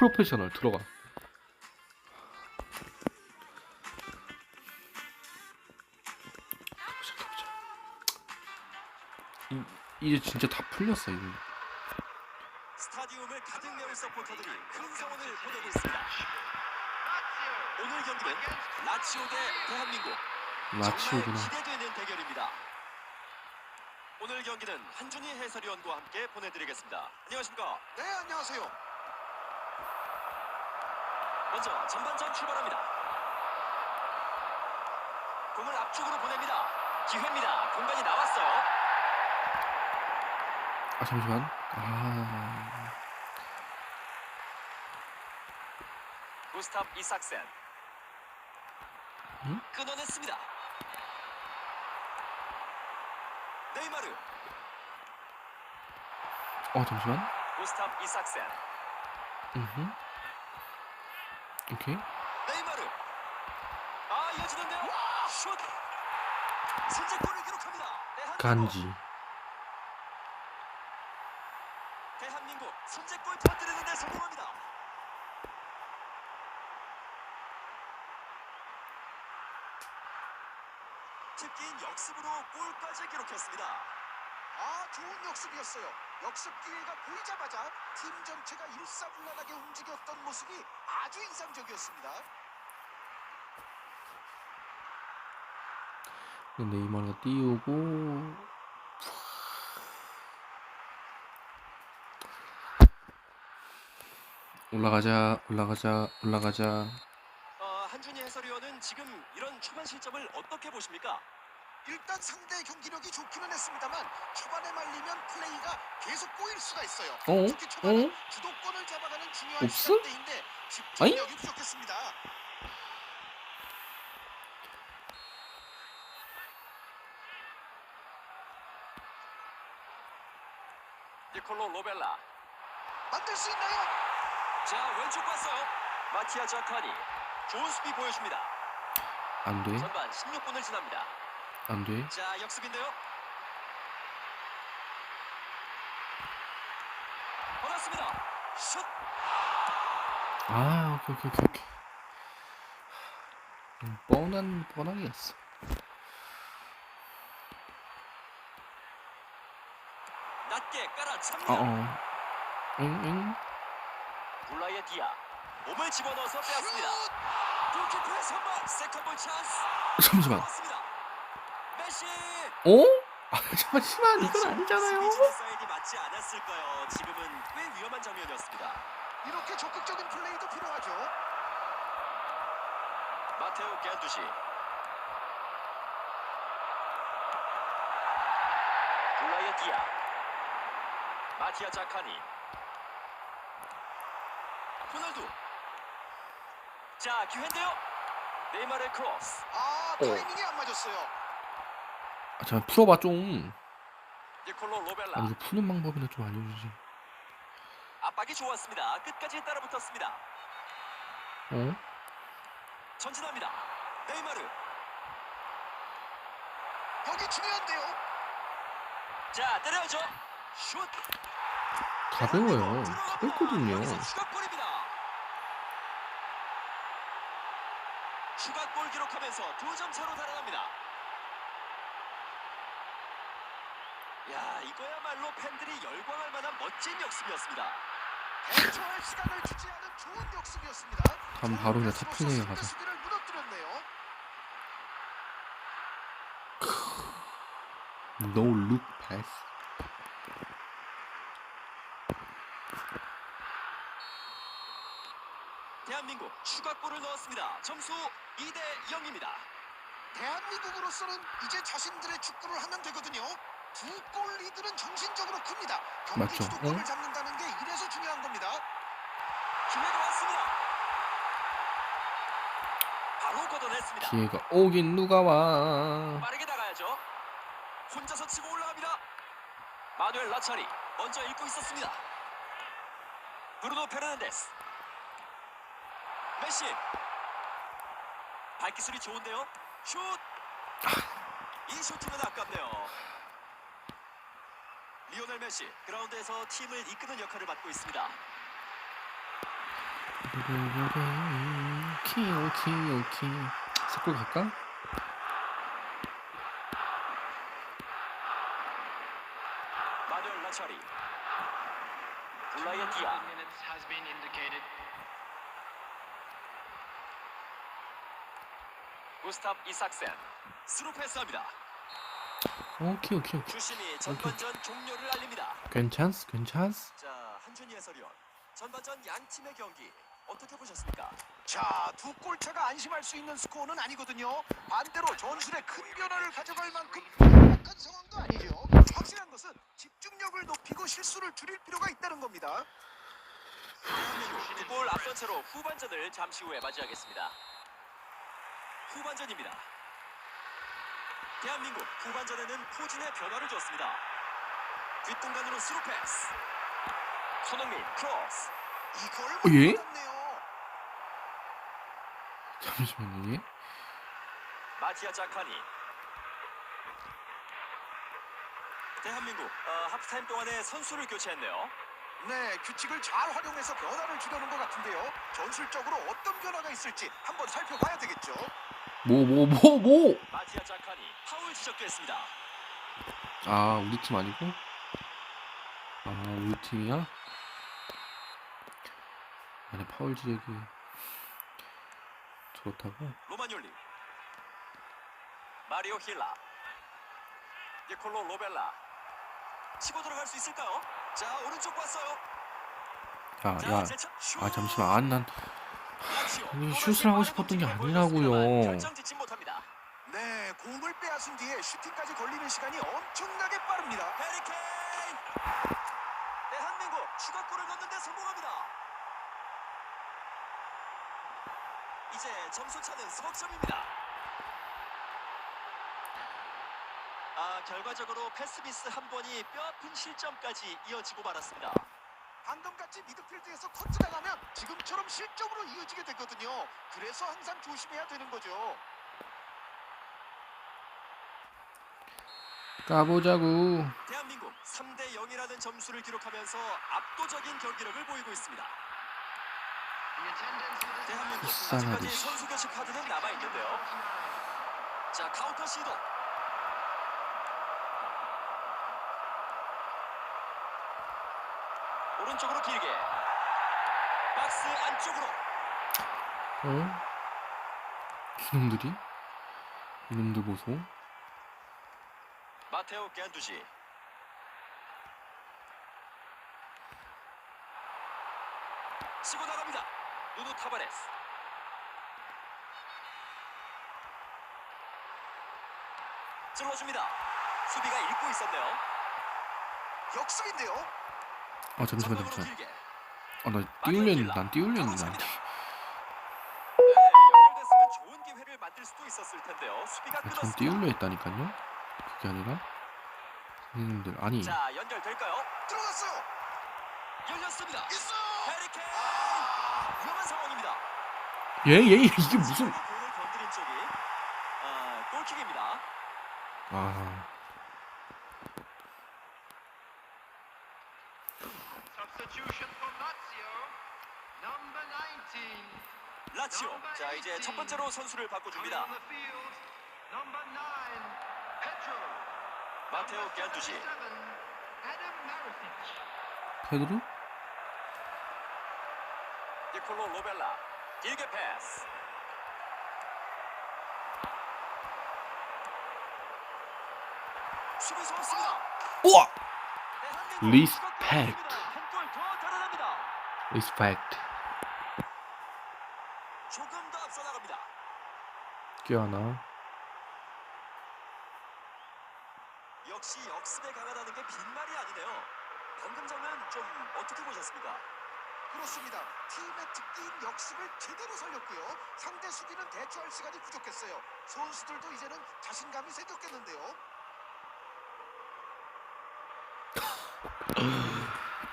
프로페셔널 들어가. 가보자, 가보자. 이, 이제 진짜 다 풀렸어 이제. 스타디움을 가득 메운 서포터들이 큰 성원을 보내고 있습니다. 오늘 경기는 라치오 대 대한민국. 라치오구나. 정말 기대되는 대결입니다. 오늘 경기는 한준희 해설위원과 함께 보내드리겠습니다. 안녕하십니까? 네, 안녕하세요. 먼저 전반전 출발합니다. 공을 앞쪽으로 보냅니다. 기회입니다. 공간이 나왔어요. 아 잠시만. 아. 구스탑 이삭센. 응? 끊어냈습니다. 네이마르. 어 잠시만. 구스탑 이삭센. 음. 오케이. 네이마르. 아 이어지는데요. 슛. 선제골을 기록합니다. 간지. 대한민국 선제골 터뜨리는 데 성공합니다. 특기인 역습으로 골까지 기록했습니다. 아, 좋은 역습이었어요. 역습 기회가 보이자마자 팀 전체가 일사불란하게 움직였던 모습이 아주 인상적이었습니다. 네이마르가 띄우고. 올라가자, 올라가자, 올라가자. 어, 한준희 해설위원은 지금 이런 초반 실점을 어떻게 보십니까? 일단 상대 경기력이 좋기는 했습니다만 초반에 말리면 플레이가 계속 꼬일 수가 있어요. 어? 특히 초반에 어? 주도권을 잡아가는 중요한 없어? 시간대인데 집중력이 부족했습니다. 니콜로 로벨라. 만들 수 있나요? 자 왼쪽 봤어요. 마티아 자카니. 좋은 수비 보여줍니다. 안 돼, 전반 16분을 지납니다. 안 돼. 자 역습인데요. 받았습니다. 슛. 아, 오케이, 오케이, 오케이. 음, 뻔한, 뻔하게 했어. 낮게 어, 깔아찹니다. 어. 응, 응. 블라이의 디아. 몸을 집어넣어서 빼앗습니다. 골키퍼의 선방. 세컨볼 찬스. 잠시만. 어? 아, 잠시만, 이건 아니잖아요. 지금은 꽤 위험한 장면이었습니다. 이렇게 적극적인 플레이도 필요하죠. 마테오 겐두시. 블라이의 디아. 마티아 자카니. 호날두. 자 기회인데요. 네이마르의 크로스. 아, 타이밍이 안 맞았어요. 아, 잠깐 풀어봐 좀. 니콜로 로벨라. 아, 이거 푸는 방법이나 좀 알려주지. 압박이 좋았습니다. 끝까지 따라붙었습니다. 어? 전진합니다. 네이마르. 여기 중요한데요. 자 때려야죠. 슛. 가벼워요. 들어갑니다. 가볍거든요. 여기서 추가골입니다. 추가골 기록하면서 두 점 차로 달아납니다. 야 이거야말로 팬들이 열광할 만한 멋진 역습이었습니다. 대처할 시간을 주지 않은 좋은 역습이었습니다. 다음 바로 그냥 패스로서 가자. 수비를 무너뜨렸네요. No look pass. 대한민국 추가골을 넣었습니다. 점수 2대 0입니다. 대한민국으로서는 이제 자신들의 축구를 하면 되거든요. 두골 리드는 정신적으로 큽니다. 경기 맞죠. 주도권을 응? 잡는다는 게 이래서 중요한 겁니다. 기회가 왔습니다. 바로 걷어냈습니다. 기회가 오긴 누가 와. 빠르게 나가야죠. 혼자서 치고 올라갑니다. 마누엘 라차리 먼저 읽고 있었습니다. 브루노 페르난데스. 메시. 발기술이 좋은데요. 슛. 이 슈팅은 아깝네요. 리오넬 메시 그라운드에서 팀을 이끄는 역할을 맡고 있습니다. 오케이 오케이 오케이 섞고 갈까? 마누엘 라차리 블라이언 디아. 구스탑 이삭센 스루 패스합니다. 오케이 오케이 오케이 주심이 전반전 종료를 알립니다. 괜찮스 괜찮스 자 한준희 해설위원 전반전 양 팀의 경기 어떻게 보셨습니까? 자, 두 골차가 안심할 수 있는 스코어는 아니거든요. 반대로 전술에 큰 변화를 가져갈 만큼 약한 상황도 아니죠. 확실한 것은 집중력을 높이고 실수를 줄일 필요가 있다는 겁니다. 두골 앞선 채로 후반전을 잠시 후에 맞이하겠습니다. 후반전입니다. 대한민국 후반전에는 포진의 변화를 줬습니다. 뒷공간으로 스루 패스. 손흥민 크로스. 이걸 예? 받았네요. 잠시만요 예? 마티아 자카니. 대한민국 어, 하프타임 동안에 선수를 교체했네요. 네, 규칙을 잘 활용해서 변화를 주려는 것 같은데요. 전술적으로 어떤 변화가 있을지 한번 살펴봐야 되겠죠. 뭐 뭐 뭐 뭐? 마티아 자카니 파울 지적됐습니다. 아 우리 팀 아니고? 아 우리 팀이야? 안에 파울 지역이 좋다고? 로마뉴리 마리오 힐라 니콜로 로벨라 치고 들어갈 수 있을까요? 자 오른쪽 봤어요 자, 슛! 아 잠시만 아 난 또다시 슛을 하고 싶었던 게 아니라고요. 보여줬습니다만 결정 짓지 못합니다. 네, 공을 빼앗은 뒤에 슈팅까지 걸리는 시간이 엄청나게 빠릅니다. 해리케인! 대한민국 추가골을 넣는데 성공합니다. 이제 점수 차는 석점입니다. 아 결과적으로 패스미스 한 번이 뼈아픈 실점까지 이어지고 말았습니다 방금같이 미드필드에서 커트당하면 지금처럼 실점으로 이어지게 되거든요. 그래서 항상 조심해야 되는 거죠. 까보자고 대한민국 3대 0이라는 점수를 기록하면서 압도적인 경기력을 보이고 있습니다 대한민국 아직까지. 선수 교체 카드는 남아 있는데요. 자 카운터 시도. 오른쪽으로 길게. 박스 안쪽으로. 어? 이놈들이? 이놈들 보소 마테오 겐두시. 치고 나갑니다. 누누 타바레스. 찔러줍니다. 수비가 읽고 있었네요. 역습인데요. 아 잠시만 잠시만. 아나 띄울려 했는데 난 띄울려 했는데 난 띄- 네, 아, 전. 띄울려 했다니까요 그게 아니라 선생님들 아니 자, 연결될까요? 들어갔어요. 열렸습니다. 있어요. 해리케인 위험한 상황입니다. 얘얘 얘, 이게 무슨 공을 건드린 쪽이 아, 골킥입니다. 아 라치오. 자, 이제 첫 번째로 선수를 바꿔줍니다. on the field. Number 9. Pedro. 마테오 겐두시. 7. Adam Maricic. 헤드로? 니콜로 로벨라. 길게 패스. 우와! 리스펙트. 리스펙트 조금 더 앞서 나갑니다. 껴안아 역시 역습에 강하다는 게 빈말이 아니네요. 방금 장면 좀 어떻게 보셨습니까? 그렇습니다. 팀의 특기인 역습을 제대로 살렸고요. 상대 수비는 대처할 시간이 부족했어요. 선수들도 이제는 자신감이 생겼겠는데요.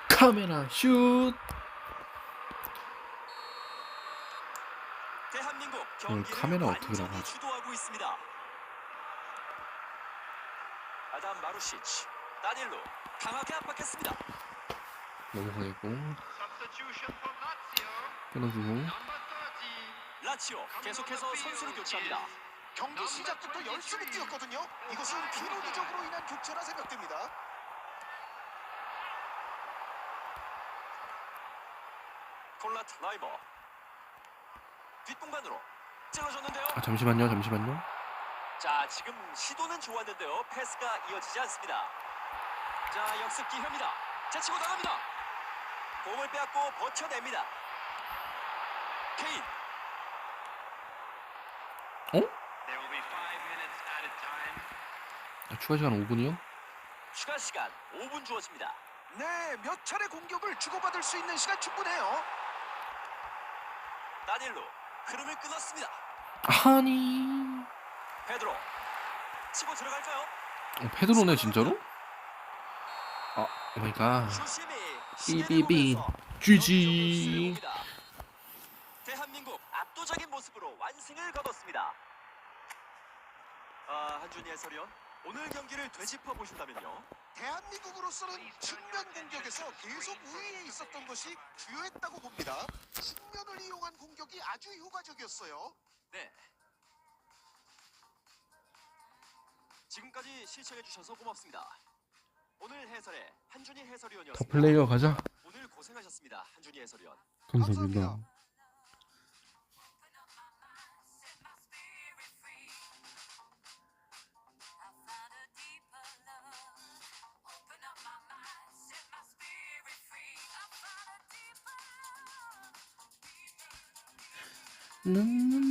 카메라 슛 대한민국 오늘 경기를 카메라 어떻게 나가지? 주도하고 있습니다. 아담 마루시치, 다닐로 강하게 압박했습니다. 넘어가겠고. 끊어주고. Number 30. 라치오 계속해서 선수를 교체합니다. 경기 시작부터 열심히 뛰었거든요. 이것은 피로 누적으로 인한 교체라 생각됩니다. 콜라트 라이버 뒷공간으로 찔러줬는데요. 아 잠시만요 잠시만요. 자 지금 시도는 좋았는데요. 패스가 이어지지 않습니다. 자 역습 기회입니다. 자 치고 나갑니다. 공을 빼앗고 버텨냅니다. 케인 time. 아, 추가 시간 5분이요? 추가 시간 5분 주어집니다. 네, 몇 차례 공격을 주고받을 수 있는 시간 충분해요. 다닐로 흐름을 끊었습니다. 아니. 페드로 치고 들어갈까요? 어, 페드로네 진짜로? 아 오마이갓. 삐삐삐. GG. 대한민국 압도적인 모습으로 완승을 거뒀습니다. 아 한준희 해설위원 오늘 경기를 되짚어 보신다면요. 대한민국으로서는 측면 공격에서 계속 우위에 있었던 것이 주요했다고 봅니다. 측면을 이용한 공격이 아주 효과적이었어요. 네. 지금까지 시청해 주셔서 고맙습니다. 오늘 해설의 한준희 더 해설위원이었습니다. 플레이어 가자. 오늘 고생하셨습니다. 한준희 해설위원. 감사합니다. 음,